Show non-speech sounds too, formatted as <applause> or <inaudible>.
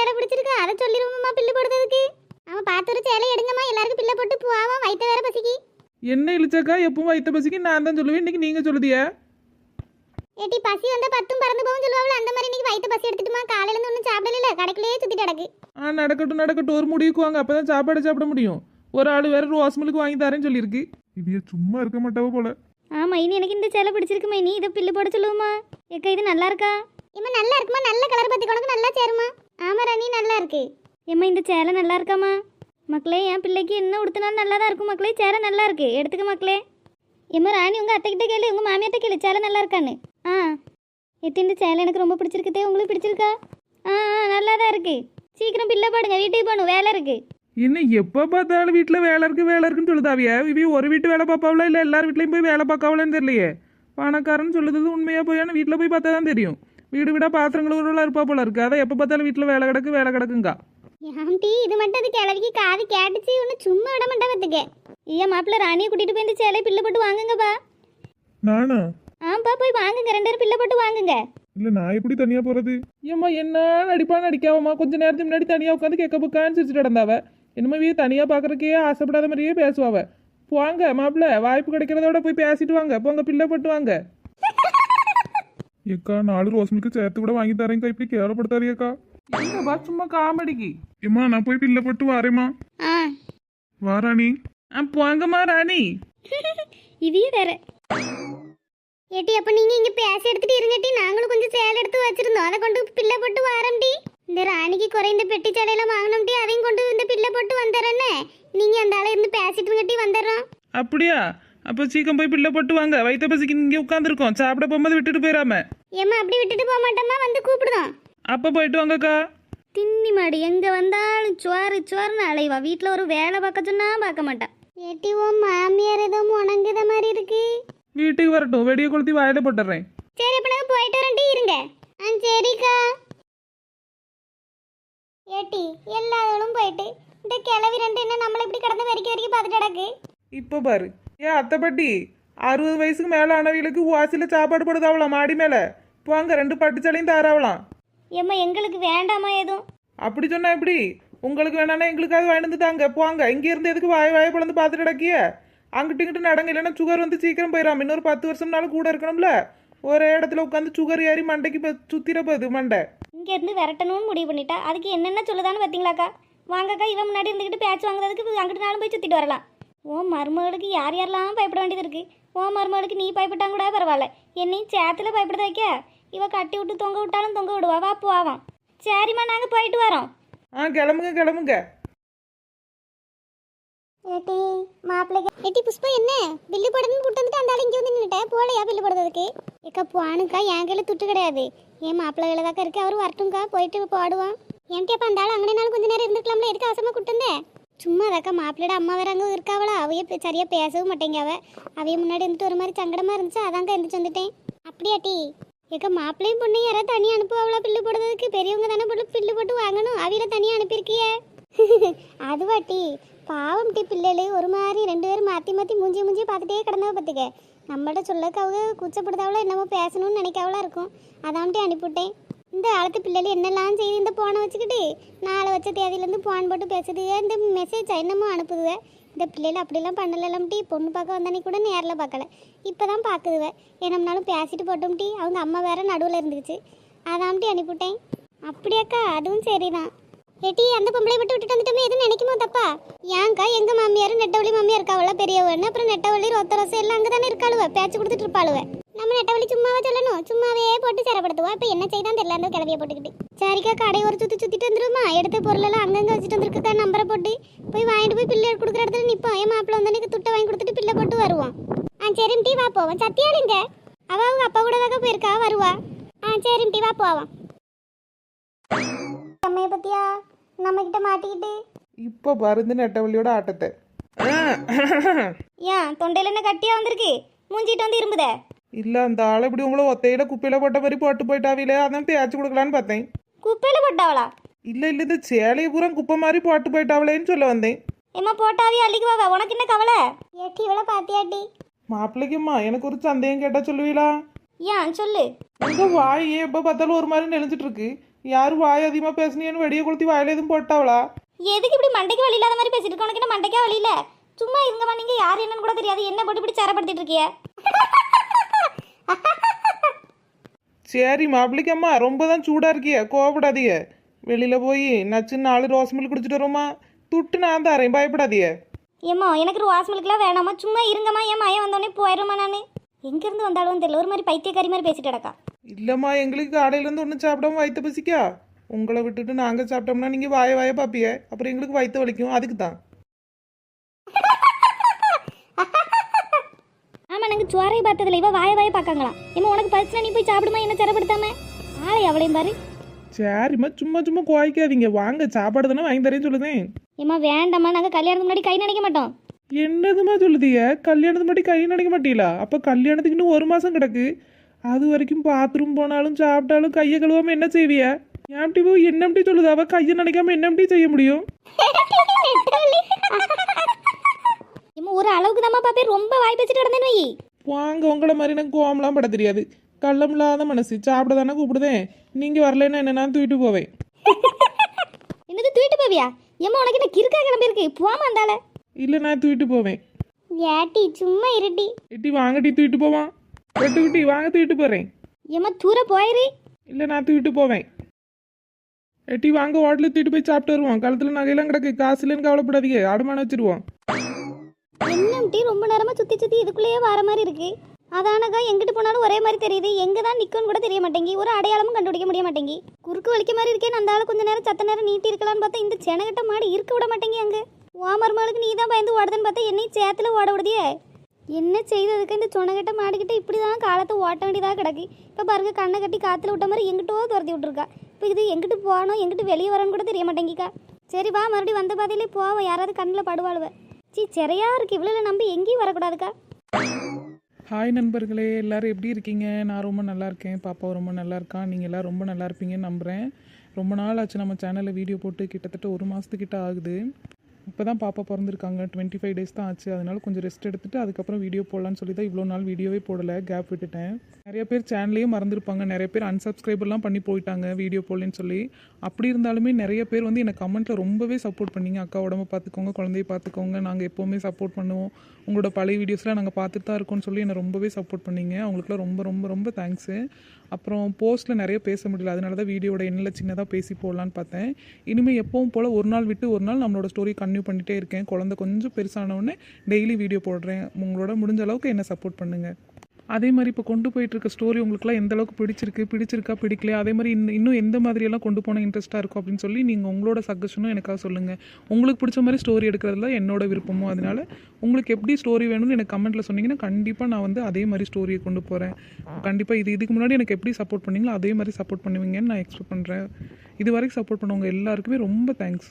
சேலை பிடிச்சிருக்கா அதை சொல்லிருவோம்மா பில்லு போடுறதுக்கு. அவன் பார்த்து ஒரு சேலை எடுங்கம்மா எல்லாருக்கும் பில்லை போட்டு போவான் வயிற்று வேற பசிக்கு. என்ன இழிச்சக்கா எப்பவும் வைத்த பசிக்கு நான் தான் சொல்லுவேன் இன்னைக்கு நீங்க சொல்லுதியா? ஏட்டி பசி வந்தா பத்தும் பறந்து போகும் சொல்லுவாள் அந்த மாதிரி இன்னைக்கு வயிற்று பசி எடுத்துட்டுமா காலையில இருந்து ஒன்றும் சாப்பிடல கடைக்குள்ளேயே சுத்திட்டு கிடக்கு. ஆ நடக்கட்டும் நடக்கட்டும் ஒரு முடிவுக்கு வாங்க அப்பதான் சாப்பாடு சாப்பிட முடியும். ஒரு ஆள் வேற ரோஸ் மில்க் வாங்கி தரேன்னு சொல்லியிருக்கு. இவிய சும்மா இருக்க மாட்டாவ போல. ஆமா இனி எனக்கு இந்த சேலை பிடிச்சிருக்குமா இனி இதை பில்லு போட சொல்லுவோமா? ஏக்கா இது நல்லா இருக்கா? இம்மா நல்லா இருக்குமா நல்ல கலர் பத்தி உனக்கு நல்லா சேருமா? ஆமாம் ராணி நல்லா இருக்கு. ஏம்மா இந்த சேலை நல்லா இருக்காமா மக்களே என் பிள்ளைக்கு என்ன உடுத்தினாலும் நல்லா தான் இருக்கும் மக்களே. சேலை நல்லா இருக்கு. எடுத்துக்க மக்களே. ஏம்மா ராணி உங்கள் அத்தைக்கிட்ட கேளு. உங்கள் மாமியார்ட்ட கேளு. சேலை நல்லா இருக்கான்னு. ஆ. எத்தி இந்த சேலை எனக்கு ரொம்ப பிடிச்சிருக்குதே. உங்களுக்கு பிடிச்சிருக்கா? ஆ ஆ நல்லா தான் இருக்கு. சீக்கிரம் பிள்ளை பாடுங்க. வீட்டுக்கு போகணும். வேலை இருக்கு. என்ன எப்போ பார்த்தாலும் வீட்டில் வேலை இருக்கு வேலை இருக்குன்னு சொல்லுதாவியா? இவிய ஒரு வீட்டு வேலை பார்ப்பாவளா? இல்லை எல்லார் வீட்லையும் போய் வேலை பார்க்காவலான்னு தெரியலையே. பணக்காரன்னு சொல்லுறது உண்மையாக போய் வீட்டில் போய் பார்த்தா தான் தெரியும். வீடு வீடாக பாத்திரங்கள் இருப்பா போல இருக்கு. அதை எப்போ பார்த்தாலும் வீட்டில் வேலை கிடக்கு வேலை கிடக்குங்க. ஆம்டி இது மட்டும் அது கிளவிக்கு காது கேட்டுச்சு? ஒன்று சும்மா விட மாட்டா பார்த்துக்க ஐயா மாப்பிள்ள ராணியை கூட்டிட்டு போய் இந்த சேலை பில்லு போட்டு வாங்குங்கப்பா நானா? ஆம்பா போய் வாங்குங்க. ரெண்டு பேரும் பில்லு போட்டு வாங்குங்க. இல்லை நான் எப்படி தனியாக போகிறது ஏம்மா என்ன நடிப்பா நடிக்காவம்மா? கொஞ்ச நேரத்துக்கு முன்னாடி தனியாக உட்காந்து கேட்க புக்கான்னு சிரிச்சுட்டு நடந்தாவ. என்னமோ வீ தனியாக பார்க்குறக்கே ஆசைப்படாத மாதிரியே பேசுவாவ. போங்க மாப்பிள்ள. வாய்ப்பு கிடைக்கிறதோட போய் பேசிட்டு வாங்க. போங்க பிள்ளை போட்டு வாங்க. ஏக்கா நாலு ரோஸ் மில்க்கு சேர்த்து கூட வாங்கி தரேங்க்கா இப்படி கேவலப்படுத்தாதியக்கா இல்லைப்பா சும்மா காமெடிக்கு? ஏம்மா நான் போய் பிள்ளை போட்டு வரேம்மா. ஆ. வா ராணி. ஆ போங்கம்மா ராணி. <laughs> இதையே வேற ஏட்டி அப்ப நீங்க இங்க பேச எடுத்துட்டு இருங்கட்டி. நாங்களும் கொஞ்சம் சேலை எடுத்து வச்சிருந்தோம். அதை கொண்டு பில்லை போட்டு வாரம்டி. இந்த ராணிக்கு குறைந்த பெட்டி சேலையெல்லாம் வாங்கினோம்டி அதையும் கொண்டு இந்த பில்லை போட்டு வந்துடுறேன்னு. நீங்க அந்த ஆளை இருந்து பேசிட்டு இருங்கட்டி வந்துடுறோம். அப்படியா? அப்போ சீக்கிரம் போய் பிள்ளை போட்டு வாங்க. வயிற்ற பசிக்கு இங்கே உட்காந்துருக்கோம் சாப்பிட போகும்போது விட்டுட்டு போயிடாம. ஏம்மா அப்படி விட்டுட்டு போக மாட்டோமா வந்து கூப்பிடுதோம் அப்போ போயிட்டு வாங்கக்கா. தின்னி மாடு எங்க வந்தாலும் சுவாரு சுவாருன்னு அலைவா. வீட்டில் ஒரு வேலை பார்க்க சொன்னா பார்க்க மாட்டா. ஏட்டி ஓ மாமியார் ஏதோ முணங்குத மாதிரி இருக்கு. வீட்டுக்கு வரட்டும். வெடியை கொளுத்தி வாயில போட்டுறேன். சரி அப்ப நாங்க போயிட்டு வரேன்டி இருங்க. ஆ சரிக்கா. ஏட்டி எல்லாரும் போயிட்டு இந்த கிளவி ரெண்டு என்ன நம்மள இப்படி கடந்து வரைக்கும் வரைக்கும் பார்த்துட்டு கிடக்கு? இப்போ பாரு. ஏன் அத்தை பாட்டி அறுபது வயசுக்கு மேலே ஆனவங்களுக்கு வாசியில் சாப்பாடு போடுதாவலாம் மாடி மேலே. போங்க ரெண்டு பட்டுச்சாலையும் தாராவலாம் ஏம்மா எங்களுக்கு வேண்டாமா எதுவும். அப்படி சொன்னா எப்படி? உங்களுக்கு வேணானா எங்களுக்காவது வாங்கிட்டு வந்து தாங்க. போங்க இங்க இருந்து எதுக்கு வாய வாய பிளந்து பார்த்துட்டு கிடக்கிய? அங்கிட்டு இங்கிட்டு நடங்க இல்லைன்னா சுகர் வந்து சீக்கிரம் போயிடாம இன்னொரு பத்து வருஷம்னாலும் கூட இருக்கணும்ல. ஒரே இடத்துல உட்காந்து சுகர் ஏறி மண்டைக்கு சுத்திர போகுது மண்டை. இங்க இருந்து விரட்டணும்னு முடிவு பண்ணிட்டா அதுக்கு என்னென்ன சொல்லுதான்னு பார்த்தீங்களாக்கா வாங்கக்கா இவன் முன்னாடி இருந்துக்கிட்டு பேச்சு வாங்குறதுக்கு அங்கிட்டு நாளும் போய் சுத்திட்டு வரலாம். ஓ மருமகளுக்கு யார் யாரெல்லாம் பயப்பட வேண்டியது இருக்கு? ஓ மருமகளுக்கு நீ பயப்பட்டா கூட பரவாயில்ல. என்னையும் சேத்துல பயப்படுத வைக்க. இவ கட்டி விட்டு தொங்க விட்டாலும் தொங்க விடுவா. வா போவான் சரிம்மா நாங்க போயிட்டு வரோம். ஆ கிளம்புங்க கிளம்புங்க. ஏட்டி மாப்பிள்ளைக்கு ஏட்டி புஷ்பா என்ன? பில்லு போடணும்னு கூட்டு வந்துட்டு அந்த ஆள் இங்கே வந்து நின்றுட்டேன் போலையா பில்லு போடுறதுக்கு ஏக்கா போனுக்கா என் கையில் துட்டு கிடையாது. என் மாப்பிள்ளை கையில் தாக்கா இருக்கு. அவர் வரட்டும்க்கா போயிட்டு போடுவான் ஏன்ட்டி அப்போ அந்த ஆள் அங்கேனாலும் கொஞ்ச நேரம் இருந்துக்கலாம்ல எதுக்கு அவசரமாக கூட்டுந்தேன் சும்மா அதாக்கா மாப்பிள்ளையோட அம்மா வேற அங்கே இருக்காவளா? அவையே சரியாக பேசவும் மாட்டேங்க அவ. அவைய முன்னாடி இருந்துட்டு ஒரு மாதிரி சங்கடமாக இருந்துச்சு அதாங்க எந்திரிச்சு வந்துட்டேன். அப்படியாட்டி ஏக்கா மாப்பிள்ளையும் பொண்ணையும் யாராவது தனியாக அனுப்புவாங்களா பில்லு போடுறதுக்கு? பெரியவங்க தானே போட்டு பில்லு போட்டு வாங்கணும். அவையில தனியாக அனுப்பியிருக்கிய. <laughs> அதுவாட்டி பாவம் டி பிள்ளைகளு ஒரு மாதிரி ரெண்டு பேரும் மாற்றி மாற்றி மூஞ்சி மூஞ்சி பார்த்துட்டே கிடந்தவ பார்த்துக்க நம்மள்ட்ட சொல்லக்கு அவங்க கூச்சப்படுதாவளோ என்னமோ பேசணும்னு நினைக்காவளா இருக்கும். அதான்ட்டு அனுப்பிவிட்டேன். இந்த காலத்து பிள்ளைகள் என்னெல்லாம் செய்யுது இந்த போனை வச்சுக்கிட்டு? நாளை வச்ச தேதியிலேருந்து போன் போட்டு பேசுதுக இந்த மெசேஜ் என்னமோ அனுப்புதுவ? இந்த பிள்ளைகள் அப்படிலாம் பண்ணலாம் டீ பொண்ணு பார்க்க வந்தானே கூட நேரில் பார்க்கல. இப்போ தான் பார்க்குதுவ என்னம்னாலும் பேசிட்டு போட்டோம் டீ அவங்க அம்மா வேற நடுவில் இருந்துச்சு அதான்ட்டி அனுப்பிவிட்டேன். அப்படியாக்கா? அதுவும் சரிதான். ஏட்டி அந்த பொம்பளை விட்டு விட்டுட்டு வந்துட்டோமே. எதுவும் நினைக்குமோ தப்பா? ஏங்கா எங்க மாமியார் நெட்டவழி மாமியார் இருக்காவள பெரியவன்னு அப்புறம் நெட்டவழி ரொத்த ரசம் எல்லாம் அங்கே தானே இருக்காளுவ? பேச்சு கொடுத்துட்டு இருப்பாளுவ. நெட்டவழி சும்மாவா சொல்லணும். சும்மாவே போட்டு சிறப்படுத்துவா இப்போ என்ன செய்தான் தெரியல அந்த கிளவிய போட்டுக்கிட்டு. சரிக்கா கடை ஒரு சுற்றி சுற்றிட்டு வந்துருமா எடுத்த பொருளெல்லாம் அங்கங்கே வச்சுட்டு வந்திருக்கா நம்பரை போட்டு. போய் வாங்கிட்டு போய் பிள்ளை கொடுக்குற இடத்துல நிற்போம் என் மாப்பிள்ள வந்தோடனே துட்டை வாங்கி கொடுத்துட்டு பிள்ளை போட்டு வருவோம் ஆ சரி டீ வா போவோம். சத்தியாளுங்க அவ அவங்க அப்பா கூட தாக்க போயிருக்கா வருவா. ஆ சரி டீ வா போவோம். அம்மைய பத்தியா? நம்ம கிட்ட மாட்டிக்கிட்டு. இப்போ பருந்து நெட்டவள்ளியோட ஆட்டத்தை. ஏன் தொண்டையில என்ன கட்டியா வந்திருக்கு? மூஞ்சிட்டு வந்து இரும்புதே. இல்ல அந்த ஆளை இப்படி உங்களை ஒத்தையில குப்பையில போட்ட மாதிரி போட்டு போயிட்டாவில அதான் பேச்சு கொடுக்கலான்னு பார்த்தேன் குப்பையில போட்டாவளா இல்ல இல்ல இந்த சேலையை பூரா குப்பை மாதிரி போட்டு போயிட்டாவளேன்னு சொல்ல வந்தேன் ஏம்மா போட்டாவி அள்ளிக்குவாவ உனக்கு என்ன கவலை ஏட்டி இவள பாத்தியாட்டி மாப்பிள்ளைக்கும்மா எனக்கு ஒரு சந்தேகம் கேட்டா சொல்லுவீங்களா ஏன் சொல்லு உங்க வாய் ஏன் எப்போ பார்த்தாலும் ஒரு மாதிரி நெளிஞ்சிட்டு இருக்கு யாரும் வாய் அதிகமாக பேசுனீங்கன்னு வெடியை கொளுத்தி வாயில எதுவும் போட்டாவளா எதுக்கு இப்படி மண்டைக்கு வழி இல்லாத மாதிரி பேசிட்டு இருக்க உனக்கு என்ன மண்டைக்கா வழி இல்ல சும்மா இருங்கம்மா நீங்க யார் என்னன்னு கூட தெரியாது என்ன போட்டு இப்படி சேரப்படுத்திட்டு இருக்கிய சரி மாப்பிள்ளைக்கு அம்மா ரொம்ப தான் சூடாக இருக்கிய கோவப்படாதீங்க வெளியில் போய் நச்சு நாலு ரோஸ் மில்க் குடிச்சிட்டு வரோமா துட்டு நான் தரேன் பயப்படாதீங்க ஏம்மா எனக்கு ஒரு வாஸ் மில்க்லாம் வேணாமா சும்மா இருங்கம்மா ஏன் மயம் வந்தோடனே போயிடுமா நான்? எங்கேருந்து வந்தாலும் தெரியல ஒரு மாதிரி பைத்தியக்காரி மாதிரி பேசிட்டு கிடக்கா. இல்லைம்மா எங்களுக்கு கடையிலேருந்து ஒன்றும் சாப்பிடாம வயிற்று பசிக்கா? உங்களை விட்டுட்டு நாங்கள் சாப்பிட்டோம்னா நீங்கள் வாய வாய பார்ப்பீங்க அப்புறம் எங்களுக்கு வயிற்று வலிக்கும் அதுக்கு தான் நாங்க சுவாரையை பார்த்ததுல இவ வாய வாய பார்க்காங்களாம் ஏம்மா உனக்கு பரிசுனா நீ போய் சாப்பிடுமா? என்ன சேரப்படுத்தாம ஆளை அவளையும் பாரு. சரிம்மா சும்மா சும்மா குவாய்க்காதீங்க. வாங்க சாப்பாடு தானே வாங்கி தரேன்னு சொல்லுதேன் ஏம்மா வேண்டாம்மா நாங்கள் கல்யாணத்துக்கு முன்னாடி கை நினைக்க மாட்டோம். என்னதுமா சொல்லுதிய கல்யாணத்துக்கு முன்னாடி கை நினைக்க மாட்டீங்களா? அப்போ கல்யாணத்துக்கு இன்னும் ஒரு மாதம் கிடக்கு. அது வரைக்கும் பாத்ரூம் போனாலும் சாப்பிட்டாலும் கையை கழுவாம என்ன செய்விய? ஏன்டி போ என்ன எப்படி சொல்லுது? அவ கையை நினைக்காம என்ன எப்படி செய்ய முடியும்? ஏம்மா ஒரு அளவுக்கு தாம்மா பாப்பே. ரொம்ப வாய் பேசிட்டு கிடந்தேன்னு வை வாங்க உங்களை மாதிரி எனக்கு கோவம்லாம் பட தெரியாது. கள்ளம் இல்லாத மனசு. சாப்பிட தானே கூப்பிடுதேன் நீங்கள் வரலைன்னா என்ன நான் தூக்கிட்டு போவேன். என்னது தூக்கிட்டு போவியா? ஏம்மா உனக்கு என்ன கிறுக்கா கிளம்பியிருக்கு போமா அந்தால இல்லை நான் தூக்கிட்டு போவேன். ஏட்டி சும்மா இருட்டி எட்டி வாங்கட்டி தூக்கிட்டு போவான் வெட்டுக்குட்டி வாங்க தூக்கிட்டு போகிறேன் ஏம்மா தூர போயிரு. இல்லை நான் தூக்கிட்டு போவேன். எட்டி வாங்க ஹோட்டலில் தூக்கிட்டு போய் சாப்பிட்டு வருவோம். கழுத்தில் நகையெல்லாம் கிடக்கு. காசு இல்லைன்னு கவலைப்படாதீங்க. அடமானம் வச்சிருவோம். குட்டி ரொம்ப நேரமாக சுற்றி சுற்றி இதுக்குள்ளேயே வர மாதிரி இருக்குது அதானக்கா எங்கிட்டு போனாலும் ஒரே மாதிரி தெரியுது. எங்கே தான் நிற்கும்னு கூட தெரிய மாட்டேங்கி. ஒரு அடையாளமும் கண்டுபிடிக்க முடிய மாட்டேங்கி. குறுக்கு வலிக்க மாதிரி இருக்கேன் அந்த ஆள் கொஞ்ச நேரம் சத்த நேரம் நீட்டி இருக்கலாம்னு பார்த்தா இந்த செனகட்ட மாடி இருக்க விட மாட்டேங்கி அங்க. ஓமர்மாளுக்கு நீ தான் பயந்து ஓடுதுன்னு பார்த்தா என்னையும் சேத்துல ஓட விடுதியே. என்ன செய்ததுக்கு இந்த சொனகட்ட மாடுக்கிட்ட இப்படி தான் காலத்தை ஓட்ட வேண்டியதாக கிடக்கு. இப்போ பாருங்க கண்ணை கட்டி காற்றுல விட்ட மாதிரி எங்கிட்டோ துரத்தி விட்டுருக்கா. இப்போ இது எங்கிட்டு போகணும் எங்கிட்டு வெளியே வரணும்னு கூட தெரிய மாட்டேங்கிக்கா. சரி வா மறுபடியும் வந்த பாதையிலே போவோம் யாராவது கண்ணில் படுவாளுவ. சீ சிறையா இருக்கு. இவ்வளோ நம்பி எங்கேயும் வரக்கூடாதுக்கா. ஹாய் நண்பர்களே எல்லாரும் எப்படி இருக்கீங்க? நான் ரொம்ப நல்லா இருக்கேன். பாப்பா ரொம்ப நல்லா இருக்கா? நீங்கள் எல்லாம் ரொம்ப நல்லா இருப்பீங்கன்னு நம்புகிறேன் ரொம்ப நாள் ஆச்சு நம்ம சேனலில் வீடியோ போட்டு. கிட்டத்தட்ட ஒரு மாதத்துக்கிட்ட ஆகுது. இப்போ தான் பாப்பா பிறந்திருக்காங்க. டுவெண்ட்டி ஃபைவ் டேஸ் தான் ஆச்சு. அதனால கொஞ்சம் ரெஸ்ட் எடுத்துட்டு அதுக்கப்புறம் வீடியோ போடலான்னு சொல்லி தான் இவ்வளோ நாள் வீடியோவே போடலை கேப் விட்டுட்டேன். நிறைய பேர் சேனலையும் மறந்துருப்பாங்க. நிறைய பேர் அன்சப்ஸ்கிரைபர்லாம் பண்ணி போயிட்டாங்க வீடியோ போடலன்னு சொல்லி. அப்படி இருந்தாலுமே நிறைய பேர் வந்து எனக்கு கமெண்ட்டில் ரொம்பவே சப்போர்ட் பண்ணீங்க. அக்கா உடம்ப பார்த்துக்கோங்க குழந்தைய பார்த்துக்கோங்க நாங்கள் எப்போவுமே சப்போர்ட் பண்ணுவோம். உங்களோட பழைய வீடியோஸ்லாம் நாங்கள் பார்த்துட்டு தான் இருக்கோம்னு சொல்லி என்னை ரொம்பவே சப்போர்ட் பண்ணீங்க. அவங்களுக்குலாம் ரொம்ப ரொம்ப ரொம்ப தேங்க்ஸு அப்புறம் போஸ்ட்டில் நிறைய பேச முடியல. அதனால தான் வீடியோட எண்ணில் சின்னதாக பேசி போடலான்னு பார்த்தேன். இனிமேல் எப்பவும் போல் ஒரு நாள் விட்டு ஒரு நாள் நம்மளோட ஸ்டோரி கண்டினியூ பண்ணிகிட்டே இருக்கேன். குழந்த கொஞ்சம் பெருசானவுடனே டெய்லி வீடியோ போடுறேன். உங்களோட முடிஞ்ச அளவுக்கு என்ன சப்போர்ட் பண்ணுங்கள் அதே மாதிரி இப்போ கொண்டு போயிட்டு இருக்க ஸ்டோரி உங்களுக்குலாம் எந்த அளவுக்கு பிடிச்சிருக்கு பிடிச்சிருக்கா பிடிக்கலையா? அதே மாதிரி இன்னும் இன்னும் எந்த மாதிரியெல்லாம் கொண்டு போனால் இன்ட்ரெஸ்ட்டாக இருக்கும் அப்படின்னு சொல்லி நீங்கள் உங்களோட சஜஷனும் எனக்காக சொல்லுங்கள் உங்களுக்கு பிடிச்ச மாதிரி ஸ்டோரி எடுக்கிறதுல என்னோட விருப்பமும். அதனால உங்களுக்கு எப்படி ஸ்டோரி வேணும்னு எனக்கு கமெண்ட்டில் சொன்னீங்கன்னா கண்டிப்பாக நான் வந்து அதே மாதிரி ஸ்டோரியை கொண்டு போகிறேன் கண்டிப்பாக இது இதுக்கு முன்னாடி எனக்கு எப்படி சப்போர்ட் பண்ணீங்களோ அதே மாதிரி சப்போர்ட் பண்ணுவீங்கன்னு நான் எக்ஸ்பெக்ட் பண்ணுறேன் இது வரைக்கும் சப்போர்ட் பண்ணவங்க எல்லாருக்குமே ரொம்ப தேங்க்ஸ்